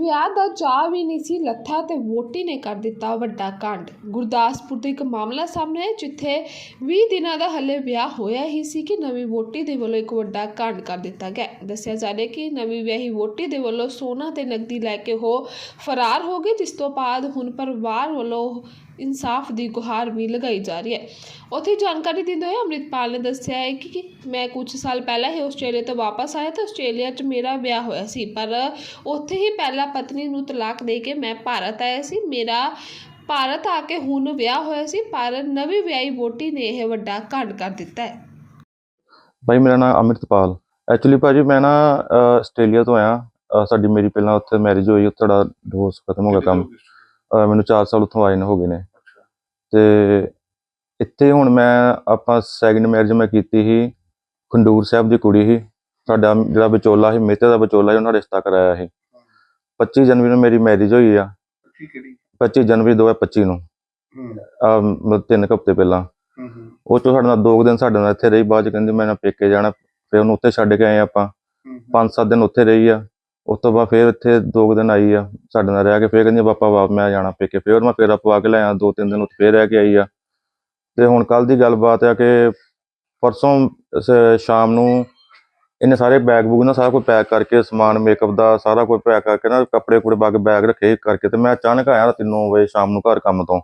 ਵਿਆਹ ਦਾ ਚਾਅ ਵੀ ਨਹੀਂ ਸੀ, ਲੱਥਾ ਤੇ ਵੋਟੀ ਨੇ ਕਰ ਦਿੱਤਾ ਵੱਡਾ ਕਾਂਡ। ਗੁਰਦਾਸਪੁਰ ਤੋਂ ਇੱਕ ਮਾਮਲਾ ਸਾਹਮਣੇ ਆਇਆ, ਜਿੱਥੇ 20 ਦਿਨਾਂ ਦਾ ਹੱਲੇ ਵਿਆਹ ਹੋਇਆ ਹੀ ਸੀ ਕਿ ਨਵੀਂ ਵੋਟੀ ਦੇ ਵੱਲੋਂ ਇੱਕ ਵੱਡਾ ਕਾਂਡ ਕਰ ਦਿੱਤਾ ਗਿਆ। ਦੱਸਿਆ ਜਾ ਰਿਹਾ ਕਿ ਨਵੀਂ ਵਿਆਹੀ ਵੋਟੀ ਦੇ ਵੱਲੋਂ ਸੋਨਾ ਤੇ ਨਕਦੀ ਲੈ ਕੇ ਉਹ ਫਰਾਰ ਹੋ ਗਈ ਜਿਸ ਤੋਂ ਬਾਅਦ ਹੁਣ ਪਰਿਵਾਰ ਵੱਲੋਂ ਇਨਸਾਫ ਦੀ ਗੁਹਾਰ ਵੀ ਲਗਾਈ ਜਾ ਰਹੀ ਹੈ। ਉੱਥੇ ਜਾਣਕਾਰੀ ਦਿੰਦੇ ਹੋਏ ਅੰਮ੍ਰਿਤਪਾਲ ਨੇ ਦੱਸਿਆ ਹੈ ਕਿ ਕਿ ਮੈਂ ਕੁਝ ਸਾਲ ਪਹਿਲਾਂ ਹੀ ਆਸਟ੍ਰੇਲੀਆ ਤੋਂ ਵਾਪਸ ਆਇਆ ਤਾਂ ਆਸਟ੍ਰੇਲੀਆ 'ਚ ਮੇਰਾ ਵਿਆਹ ਹੋਇਆ ਸੀ। ਪਰ ਉੱਥੇ ਹੀ ਪਹਿਲਾਂ ਪਤਨੀ ਨੂੰ ਤਲਾਕ ਦੇ ਕੇ ਮੈਂ ਭਾਰਤ ਆਇਆ ਸੀ। ਮੇਰਾ ਭਾਰਤ ਆ ਕੇ ਹੁਣ ਵਿਆਹ ਹੋਇਆ ਸੀ ਪਰ ਨਵੀਂ ਵਿਆਹੀ ਵੋਟੀ ਨੇ ਇਹ ਵੱਡਾ ਕਾਂਡ ਕਰ ਦਿੱਤਾ ਹੈ। ਭਾਈ ਮੇਰਾ ਨਾਮ ਅਮਰਿਤਪਾਲ। ਐਕਚੁਅਲੀ ਭਾਜੀ ਮੈਂ ਨਾ ਅਹ, ਆਸਟ੍ਰੇਲੀਆ ਤੋਂ ਆਇਆ। ਅਹ, ਸਾਡੀ ਮੇਰੀ ਪਹਿਲਾਂ ਉੱਥੇ ਮੈਰਿਜ ਹੋਈ ਉੱਥੇ ਦਾ ਡਿਵੋਰਸ ਖਤਮ ਹੋ ਗਿਆ ਕੰਮ। ਅਹ, ਮੈਨੂੰ 4 ਸਾਲ ਉੱਥੋਂ ਆਏ ਨੇ ਹੋ ਗਏ ਨੇ। ਤੇ ਇੱਥੇ ਹੁਣ ਮੈਂ ਆਪਾਂ ਸੈਕਿੰਡ ਮੈਰਿਜ ਮੈਂ ਕੀਤੀ ਸੀ ਖੰਡੂਰ ਸਾਹਿਬ ਦੀ ਕੁੜੀ ਸੀ। ਸਾਡਾ ਜਿਹੜਾ ਵਿਚੋਲਾ ਸੀ ਮੇਤੇ ਦਾ ਵਿਚੋਲਾ ਸੀ ਉਹਨਾਂ ਰਿਸ਼ਤਾ ਕਰਾਇਆ ਸੀ। 25 ਜਨਵਰੀ ਨੂੰ ਮੇਰੀ ਮੈਰਿਜ ਹੋਈ ਆ। ਠੀਕ ਹੈ ਜੀ 25 ਜਨਵਰੀ 2025 ਨੂੰ। ਮਤਲਬ ਤਿੰਨ ਹਫ਼ਤੇ ਪਹਿਲਾਂ। ਉਹ ਚੋਂ ਸਾਡੇ ਨਾਲ ਦੋ ਕੁ ਦਿਨ ਸਾਡੇ ਨਾਲ ਇੱਥੇ ਰਹੀ ਬਾਅਦ ਚ ਕਹਿੰਦੀ ਮੈਂ ਨਾ ਪੇਕੇ ਜਾਣਾ। ਫਿਰ ਉਹਨੂੰ ਉੱਥੇ ਛੱਡ ਕੇ ਆਏ ਆਪਾਂ। ਹੂੰ। ਪੰਜ ਸੱਤ ਦਿਨ ਉੱਥੇ ਰਹੀ ਆ। ਉਸ ਤੋਂ ਬਾਅਦ ਫਿਰ ਇੱਥੇ ਦੋ ਕੁ ਦਿਨ ਆਈ ਆ, ਸਾਡੇ ਨਾਲ ਰਹਿ ਕੇ ਫਿਰ ਕਹਿੰਦੀ ਪਾਪਾ, ਵਾਪ, ਮੈਂ ਜਾਣਾ ਪੇਕੇ। ਫਿਰ ਮੈਂ ਫੇਰਾ ਪਵਾ ਕੇ ਲੈ ਆਇਆ, ਦੋ ਤਿੰਨ ਦਿਨ ਉੱਥੇ ਫਿਰ ਰਹਿ ਕੇ ਆਈ ਆ। ਤੇ ਹੁਣ ਕੱਲ ਦੀ ਗੱਲਬਾਤ ਆ ਕਿ ਪਰਸੋਂ ਸ਼ਾਮ ਨੂੰ ਇਹਨੇ ਸਾਰੇ ਬੈਗ ਬੂਗ ਨਾ ਸਾਰਾ ਕੁਝ ਪੈਕ ਕਰਕੇ, ਸਮਾਨ ਮੇਕਅਪ ਦਾ ਸਾਰਾ ਕੁਝ ਪੈਕ ਕਰਕੇ ਨਾ ਕੱਪੜੇ ਕੁੜੇ ਪਾ ਕੇ ਬੈਗ ਰੱਖੇ ਕਰਕੇ ਤੇ ਮੈਂ ਅਚਾਨਕ ਆਇਆ ਰਾਤੀ 9 ਵਜੇ ਸ਼ਾਮ ਨੂੰ ਘਰ ਕੰਮ ਤੋਂ।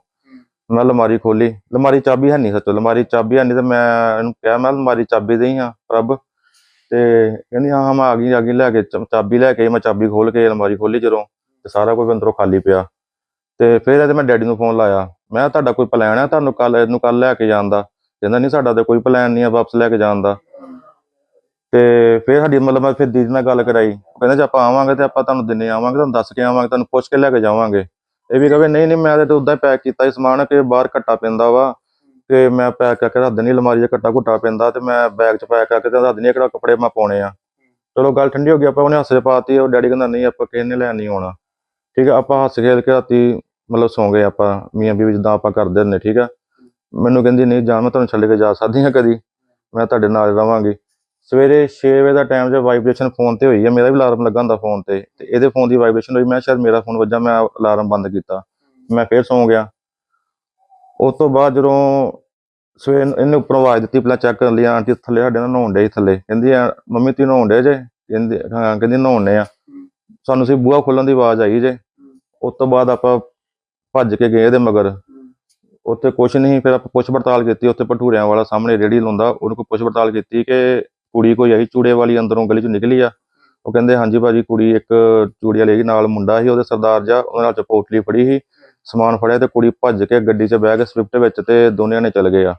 ਮੈਂ ਅਲਮਾਰੀ ਖੋਲੀ ਅਲਮਾਰੀ ਚਾਬੀ ਹੈ ਨਹੀਂ ਸੱਚ, ਅਲਮਾਰੀ ਚਾਬੀ ਹੈ ਨਹੀਂ ਤੇ ਮੈਂ ਇਹਨੂੰ ਕਿਹਾ, ਮੈਂ ਅਲਮਾਰੀ ਚਾਬੀ ਦੇਈ ਆ ਰੱਬ ਤੇ ਕਹਿੰਦੀ ਹਾਂ ਹਾਂ ਮੈਂ ਆ ਗਈ ਆ ਗਈ ਲੈ ਕੇ ਚ- ਚਾਬੀ ਲੈ ਕੇ ਆਈ, ਮੈਂ ਚਾਬੀ ਖੋਲ ਕੇ ਅਲਮਾਰੀ ਖੋਲੀ ਜਦੋਂ ਤੇ ਸਾਰਾ ਕੁਝ ਅੰਦਰੋਂ ਖਾਲੀ ਪਿਆ। ਤੇ ਫਿਰ ਇਹਦੇ ਮੈਂ ਡੈਡੀ ਨੂੰ ਫੋਨ ਲਾਇਆ ਮੈਂ ਕਿਹਾ, ਤੁਹਾਡਾ ਕੋਈ ਪਲਾਨ ਆ ਤੁਹਾਨੂੰ ਕੱਲ ਇਹਨੂੰ ਕੱਲ ਲੈ ਕੇ ਜਾਣ ਦਾ? ਕਹਿੰਦਾ ਨਹੀਂ ਸਾਡਾ ਤੇ ਕੋਈ ਪਲਾਨ ਨਹੀਂ ਆ ਵਾਪਸ ਲੈ ਕੇ ਜਾਣ ਦਾ। ਤੇ ਫਿਰ ਸਾਡੀ ਮਤਲਬ ਮੈਂ ਫਿਰ ਦੀਦੀ ਨਾਲ ਗੱਲ ਕਰਾਈ। ਉਹ ਕਹਿੰਦਾ ਜੇ ਆਪਾਂ ਆਵਾਂਗੇ ਤੇ ਆਪਾਂ ਤੁਹਾਨੂੰ ਦਿਨੇ ਆਵਾਂਗੇ ਤੁਹਾਨੂੰ ਦੱਸ ਕੇ ਆਵਾਂਗੇ ਤੁਹਾਨੂੰ ਪੁੱਛ ਕੇ ਲੈ ਕੇ ਜਾਵਾਂਗੇ। ਇਹ ਵੀ ਕਹੇ ਨਹੀਂ ਨਹੀਂ ਮੈਂ ਤੇ ਉਦਾਂ ਹੀ ਪੈਕ ਕੀਤਾ ਸੀ ਸਮਾਨ ਕਿ ਬਾਹਰ ਘੱਟਾ ਪੈਂਦਾ ਵਾ ਕਿ ਮੈਂ ਪੈਕ ਕਰਕੇ ਰੱਖ ਦੇਣੀ ਅਲਮਾਰੀ 'ਚ ਘੱਟਾ ਘੁੱਟਾ ਪੈਂਦਾ ਤੇ ਮੈਂ ਬੈਗ 'ਚ ਪੈਕ ਕਰਕੇ ਤੇ ਰੱਖ ਦੇਣੀ ਕਿਹੜਾ ਕੱਪੜੇ ਮੈਂ ਪਾਉਣੇ ਆ। ਚਲੋ ਗੱਲ ਠੰਡੀ ਹੋ ਗਈ, ਆਪਾਂ ਉਹਨੇ ਹੱਸ ਪਾਤੀ, ਉਹ ਡੈਡੀ ਕਹਿੰਦਾ, ਨਹੀਂ, ਆਪਾਂ ਕਿਸੇ ਨੇ ਲੈਣ ਨਹੀਂ ਆਉਣਾ। ਠੀਕ ਆ, ਆਪਾਂ ਹੱਸ ਖੇਡ ਕੇ ਰਾਤੀ ਮਤਲਬ ਸੌਂ ਗਏ ਆਪਾਂ, ਮੀਆਂ ਬੀਵੀ ਜਿੱਦਾਂ ਆਪਾਂ ਕਰਦੇ ਹੁੰਦੇ, ਠੀਕ ਆ? ਮੈਨੂੰ ਕਹਿੰਦੀ, ਨਹੀਂ ਜਾਣ ਮੈਂ ਤੁਹਾਨੂੰ ਛੱਡ ਕੇ ਜਾ ਸਕਦੀ ਹਾਂ ਕਦੀ, ਮੈਂ ਤੁਹਾਡੇ ਨਾਲ ਰਵਾਂਗੀ। ਸਵੇਰੇ 6 ਵਜੇ ਦਾ ਟਾਈਮ ਜੇ ਵਾਈਬ੍ਰੇਸ਼ਨ ਫੋਨ ਤੇ ਹੋਈ ਹੈ ਮੇਰਾ ਵੀ ਅਲਾਰਮ ਲੱਗਾ ਹੁੰਦਾ ਫੋਨ ਤੇ ਤੇ ਇਹਦੇ ਫੋਨ ਦੀ ਵਾਈਬ੍ਰੇਸ਼ਨ ਹੋਈ, ਮੈਂ ਸ਼ਾਇਦ ਮੇਰਾ ਫੋਨ ਵੱਜਾ, ਮੈਂ ਅਲਾਰਮ ਬੰਦ ਕੀਤਾ, ਮੈਂ ਫੇਰ ਸੌਂ ਗਿਆ। ਉਸ ਤੋਂ ਬਾਅਦ ਜਦੋਂ ਸਵੇਰ ਨੂੰ ਇਹਨੇ ਉੱਪਰੋਂ ਆਵਾਜ਼ ਦਿੱਤੀ, ਪਹਿਲਾਂ ਚੈੱਕ ਕਰ ਲਿਆ ਆਂਟੀ ਥੱਲੇ, ਸਾਡੇ ਨਾਲ ਨਹਾਉਣ ਡੇ ਸੀ ਥੱਲੇ। ਕਹਿੰਦੀ ਆ ਮੰਮੀ, ਤੁਸੀਂ ਨਹਾਉਣ ਡੇ ਜੇ? ਕਹਿੰਦੀ, ਹਾਂ, ਕਹਿੰਦੀ, ਨਹਾਉਣੇ ਆ। ਸਾਨੂੰ ਸੀ ਬੂਹਾ ਖੋਲਣ ਦੀ ਆਵਾਜ਼ ਆਈ ਜੇ। ਉਸ ਤੋਂ ਬਾਅਦ ਆਪਾਂ ਭੱਜ ਕੇ ਗਏ ਇਹਦੇ ਮਗਰ। ਉੱਥੇ ਕੁਛ ਨਹੀਂ, ਫਿਰ ਆਪਾਂ ਪੁੱਛ ਪੜਤਾਲ ਕੀਤੀ, ਉੱਥੇ ਭਟੂਰਿਆਂ ਵਾਲਾ ਸਾਹਮਣੇ ਰੇੜੀ ਲਾਉਂਦਾ, ਉਹਨੂੰ ਕੋਈ ਪੁੱਛ ਪੜਤਾਲ ਕੀਤੀ ਕਿ ਕੁੜੀ ਕੋਈ ਆਈ, ਚੂੜੇ ਵਾਲੀ ਅੰਦਰੋਂ ਗਲੀ ਚੋਂ ਨਿਕਲੀ ਆ? ਉਹ ਕਹਿੰਦੇ, ਹਾਂਜੀ ਭਾਜੀ, ਕੁੜੀ ਇੱਕ ਚੂੜੀ ਵਾਲੀ ਹੈਗੀ, ਨਾਲ ਮੁੰਡਾ ਸੀ, ਉਹਦੇ ਸਰਦਾਰ ਜਾ ਉਹਨਾਂ ਨਾਲ ਚ ਪੋਟਲੀ ਫੜੀ ਸੀ, ਸਮਾਨ ਫੜਿਆ ਤੇ ਕੁੜੀ ਭੱਜ ਕੇ ਗੱਡੀ 'ਚ ਬਹਿ ਕੇ ਸਵਿਫਟ ਵਿੱਚ ਤੇ ਦੋਨਿਆਂ ਨੇ ਚਲ ਗਏ ਆ।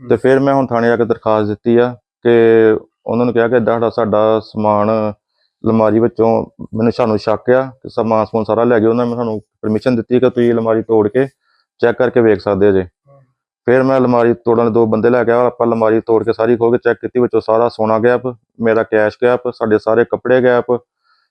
ਤੇ ਫਿਰ ਮੈਂ ਹੁਣ ਥਾਣੇ ਜਾ ਕੇ ਦਰਖਾਸਤ ਦਿੱਤੀ ਆ ਕਿ ਉਹਨਾਂ ਨੂੰ ਕਿਹਾ ਕਿ ਏਦਾਂ ਸਾਡਾ ਸਮਾਨ ਅਲਮਾਰੀ ਵਿੱਚੋਂ ਮੈਨੂੰ ਸਾਨੂੰ ਸ਼ੱਕ ਆ ਕਿ ਸਮਾਨ ਸਮੂਨ ਸਾਰਾ ਲੈ ਗਏ ਉਹਨਾਂ ਨੇ ਸਾਨੂੰ ਪਰਮਿਸ਼ਨ ਦਿੱਤੀ ਕਿ ਤੁਸੀਂ ਅਲਮਾਰੀ ਤੋੜ ਕੇ ਚੈੱਕ ਕਰਕੇ ਵੇਖ ਸਕਦੇ ਜੇ। ਫਿਰ ਮੈਂ ਅਲਮਾਰੀ ਤੋੜਨ ਦੇ ਦੋ ਬੰਦੇ ਲੈ ਕੇ ਆਇਆ ਆਪਾਂ ਅਲਮਾਰੀ ਤੋੜ ਕੇ ਸਾਰੀ ਖੋਲ ਕੇ ਚੈੱਕ ਕੀਤੀ ਵਿੱਚੋਂ ਸਾਰਾ ਸੋਨਾ ਗੈਪ ਮੇਰਾ ਕੈਸ਼ ਗੈਪ ਸਾਡੇ ਸਾਰੇ ਕੱਪੜੇ ਗੈਪ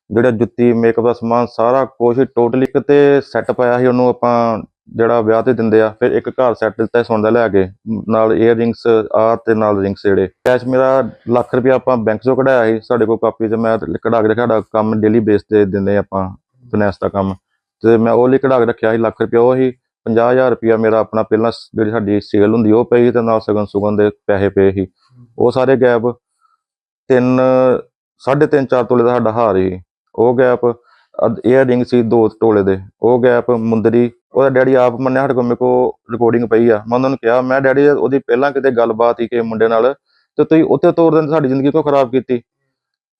ਜਿਹੜਾ ਜੁੱਤੀ ਮੇਕਅਪ ਦਾ ਸਮਾਨ ਸਾਰਾ ਕੁਛ ਟੋਟਲੀ ਕਿਤੇ ਸੈੱਟ ਪਾਇਆ ਸੀ ਉਹਨੂੰ ਆਪਾਂ ਜਿਹੜਾ ਵਿਆਹ ਤੇ ਦਿੰਦੇ ਆ, ਫਿਰ ਇੱਕ ਘਰ ਸੈੱਟ ਦਿੱਤਾ ਸੀ ਦਾ ਲੈ ਕੇ, ਨਾਲ ਏਅਰ ਰਿੰਗਸ ਆ ਤੇ ਨਾਲ ਰਿੰਗਸ ਜਿਹੜੇ। ਕੈਸ਼ ਮੇਰਾ ਲੱਖ ਰੁਪਇਆ ਆਪਾਂ ਬੈਂਕ ਚੋਂ ਕਢਾਇਆ ਸੀ, ਸਾਡੇ ਕੋਲ ਕਾਪੀ ਤੇ ਮੈਂ ਕਢਾ ਕੇ ਸਾਡਾ ਕੰਮ ਡੇਲੀ ਬੇਸ ਤੇ ਦਿੰਦੇ ਆਪਾਂ ਫਾਈਨੈਂਸ ਦਾ ਕੰਮ। ਤੇ ਮੈਂ ਉਹ ਲਈ ਕਢਾ ਕੇ ਰੱਖਿਆ ਸੀ, ਲੱਖ ਰੁਪਇਆ ਉਹ ਹੀ 50000 ਰੁਪਇਆ ਮੇਰਾ ਆਪਣਾ ਪਹਿਲਾਂ ਜਿਹੜੀ ਸਾਡੀ ਸੇਲ ਹੁੰਦੀ ਉਹ ਪਈ ਤੇ ਨਾਲ ਸਗਨ ਸੁਗਨ ਦੇ ਪੈਸੇ ਪਏ ਸੀ। ਉਹ ਸਾਰੇ ਗੈਪ ਤਿੰਨ, ਸਾਢੇ ਤਿੰਨ, ਚਾਰ ਤੋਲੇ ਦਾ ਸਾਡਾ ਹਾਰ ਸੀ। ਉਹ ਗੈਪ ਏਅਰ ਰਿੰਗ ਸੀ ਦੋ ਤੋਲੇ ਦੇ। ਉਹ ਗੈਪ ਮੁੰਦਰੀ ਉਹਦਾ ਡੈਡੀ ਆਪ ਮੰਨਿਆ ਸਾਡੇ ਕੋਲ ਮੇਰੇ ਕੋਲ ਰਿਕਾਰਡਿੰਗ ਪਈ ਆ। ਮੈਂ ਉਹਨਾਂ ਨੂੰ ਕਿਹਾ, ਮੈਂ ਡੈਡੀ, ਉਹਦੀ ਪਹਿਲਾਂ ਕਿਤੇ ਗੱਲਬਾਤ ਹੀ ਕਿ ਮੁੰਡੇ ਨਾਲ ਤੇ ਤੁਸੀਂ ਉੱਥੇ ਤੋਰ ਦਿੰਦੇ, ਸਾਡੀ ਜ਼ਿੰਦਗੀ ਕਿਉਂ ਖਰਾਬ ਕੀਤੀ?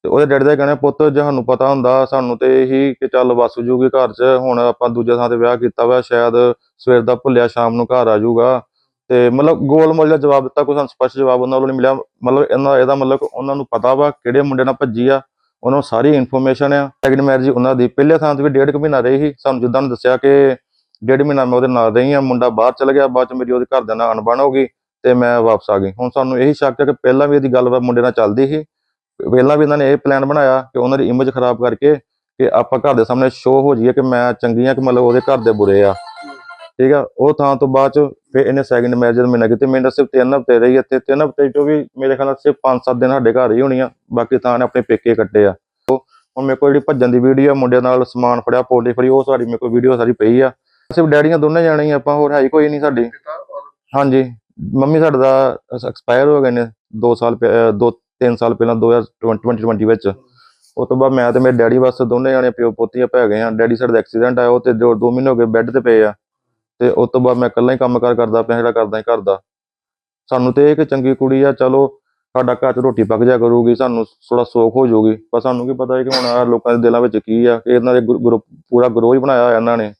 ਤੇ ਉਹਦੇ ਡੈਡੀ ਦਾ ਕਹਿਣਾ ਪੁੱਤ, ਜੇ ਸਾਨੂੰ ਪਤਾ ਹੁੰਦਾ, ਸਾਨੂੰ ਤੇ ਇਹੀ ਕਿ ਚੱਲ ਵਸ ਜੂਗੀ ਘਰ 'ਚ, ਹੁਣ ਆਪਾਂ ਦੂਜੇ ਥਾਂ ਤੇ ਵਿਆਹ ਕੀਤਾ ਵਾ, ਸ਼ਾਇਦ ਸਵੇਰ ਦਾ ਭੁੱਲਿਆ, ਸ਼ਾਮ ਨੂੰ ਘਰ ਆ ਜਾਊਗਾ ਤੇ ਮਤਲਬ ਗੋਲ ਮੋਲ ਜਿਹਾ ਜਵਾਬ ਦਿੱਤਾ, ਕੋਈ ਸਾਨੂੰ ਸਪਸ਼ਟ ਜਵਾਬ ਉਹਨਾਂ ਵੱਲੋਂ ਨਹੀਂ ਮਿਲਿਆ। ਮਤਲਬ ਇਹਨਾਂ ਇਹਦਾ ਮਤਲਬ ਉਹਨਾਂ ਨੂੰ ਪਤਾ ਵਾ ਕਿਹੜੇ ਮੁੰਡੇ ਨਾਲ ਭੱਜੀ ਆ, ਉਹਨਾਂ ਨੂੰ ਸਾਰੀ ਇਨਫੋਰਮੇਸ਼ਨ ਆ। ਸੈਕਿੰਡ ਮੈਰਿਜ ਉਹਨਾਂ ਦੀ, ਪਹਿਲੇ ਥਾਂ ਤੇ ਵੀ ਡੇਢ ਕੁ ਮਹੀਨਾ ਰਹੀ ਸੀ, ਸਾਨੂੰ ਜਿੱਦਾਂ ਨੂੰ ਦੱਸਿਆ ਕਿ ਡੇਢ ਮਹੀਨਾ ਮੈਂ ਉਹਦੇ ਨਾਲ ਰਹੀ ਆ ਮੁੰਡਾ ਬਾਹਰ ਚਲ ਗਿਆ, ਬਾਅਦ ਚ ਮੇਰੀ ਉਹਦੇ ਘਰ ਦੇ ਨਾਲ ਅਣਬਣ ਹੋ ਗਈ ਤੇ ਮੈਂ ਵਾਪਸ ਆ ਗਈ। ਹੁਣ ਸਾਨੂੰ ਇਹੀ ਸ਼ੱਕ ਹੈ ਕਿ ਪਹਿਲਾਂ ਵੀ ਇਹਦੀ ਗੱਲਬਾਤ ਮੁੰਡੇ ਨਾਲ ਚੱਲਦੀ ਸੀ। ਪਹਿਲਾਂ ਵੀ ਇਹਨਾਂ ਨੇ ਇਹ ਪਲਾਨ ਬਣਾਇਆ ਕਿ ਉਹਨਾਂ ਦੀ ਇਮੇਜ ਖਰਾਬ ਕਰਕੇ ਕਿ ਆਪਾਂ ਘਰ ਦੇ ਸਾਹਮਣੇ ਸ਼ੋਅ ਹੋ ਜਾਈਏ ਕਿ ਮੈਂ ਚੰਗੀ ਆ ਕਿ ਮਤਲਬ ਉਹਦੇ ਘਰ ਦੇ ਬੁਰੇ ਆ। ਠੀਕ ਆ? ਉਹ ਥਾਂ ਤੋਂ ਬਾਅਦ ਚ ਫਿਰ ਇਹਨੇ ਸੈਕਿੰਡ ਮੈਰਿਜ ਦਾ ਮਹੀਨਾ ਕੀਤੀ। ਮੈਨੂੰ ਸਿਰਫ ਤਿੰਨ ਹਫ਼ਤੇ ਰਹੀ ਇੱਥੇ। ਤਿੰਨ ਹਫ਼ਤੇ ਚੋਂ ਵੀ ਮੇਰੇ ਖਿਆਲ ਨਾਲ ਸਿਰਫ 5-7 ਦਿਨ ਸਾਡੇ ਘਰ ਹੀ ਹੋਣੀ ਆ ਬਾਕੀ ਥਾਂ ਨੇ ਆਪਣੇ ਪੇਕੇ ਕੱਟੇ ਆ। ਉਹ ਹੁਣ ਮੇਰੇ ਕੋਲ ਜਿਹੜੀ ਭੱਜਣ ਦੀ ਵੀਡੀਓ ਮੁੰਡੇ ਨਾਲ ਸਮਾਨ ਫੜਿਆ ਪੋਲੀ ਫੜੀ, ਉਹ ਸਾਰੀ ਮੇਰੇ ਕੋਲ ਵੀਡੀਓ ਸਾਰੀ ਪਈ ਆ। ਸਿਰਫ ਡੈਡੀਆਂ ਦੋਨੇ ਜਾਣੇ ਹੀ ਆਪਾਂ ਹੋਰ ਹੈ ਹੀ ਕੋਈ ਨਹੀਂ ਸਾਡੀ। ਹਾਂਜੀ, ਮੰਮੀ ਸਾਡਾ ਦਾ ਐਕਸਪਾਇਰ ਹੋ ਗਏ ਨੇ 2 ਸਾਲ ਪਹਿ- ਅਹ ਦੋ 3 ਸਾਲ ਪਹਿਲਾਂ 2020 ਵਿੱਚ। ਉਸ ਤੋਂ ਬਾਅਦ ਮੈਂ ਤੇ ਮੇਰੇ ਡੈਡੀ ਬਸ ਦੋਨੇ ਜਾਣੇ ਪਿਓ ਪੋਤੀਆਂ ਪੈ ਗਏ ਆ। ਡੈਡੀ ਸਾਡੇ ਦਾ ਐਕਸੀਡੈਂਟ ਆਇਆ, ਉਹ ਤੇ 2 ਮਹੀਨੇ ਹੋ ਗਏ ਬੈੱਡ ਤੇ ਪਏ ਆ। ਤੇ ਉਸ ਤੋਂ ਬਾਅਦ ਮੈਂ ਇਕੱਲਾ ਹੀ ਕੰਮ ਕਾਰ ਕਰਦਾ ਪਿਆ, ਜਿਹੜਾ ਕਰਦਾ ਹੀ ਕਰਦਾ ਸਾਨੂੰ ਤੇ ਇਹ ਕਿ ਚੰਗੀ ਕੁੜੀ ਆ, ਚਲੋ ਸਾਡਾ ਘਰ 'ਚ ਰੋਟੀ ਪੱਕ ਜਾ ਕਰੂਗੀ, ਸਾਨੂੰ ਥੋੜਾ ਸੌਖ ਹੋ ਜਾਊਗੀ। ਪਰ ਸਾਨੂੰ ਕੀ ਪਤਾ ਹੈ ਕਿ ਹੁਣ ਆਹ ਲੋਕਾਂ ਦੇ ਦਿਲਾਂ ਵਿੱਚ ਕੀ ਆ ਕਿ ਇਹਨਾਂ ਦੇ ਗਰੁੱਪ ਪੂਰਾ ਗਰੋਹ ਹੀ ਬਣਾਇਆ ਹੋਇਆ ਇਹਨਾਂ ਨੇ।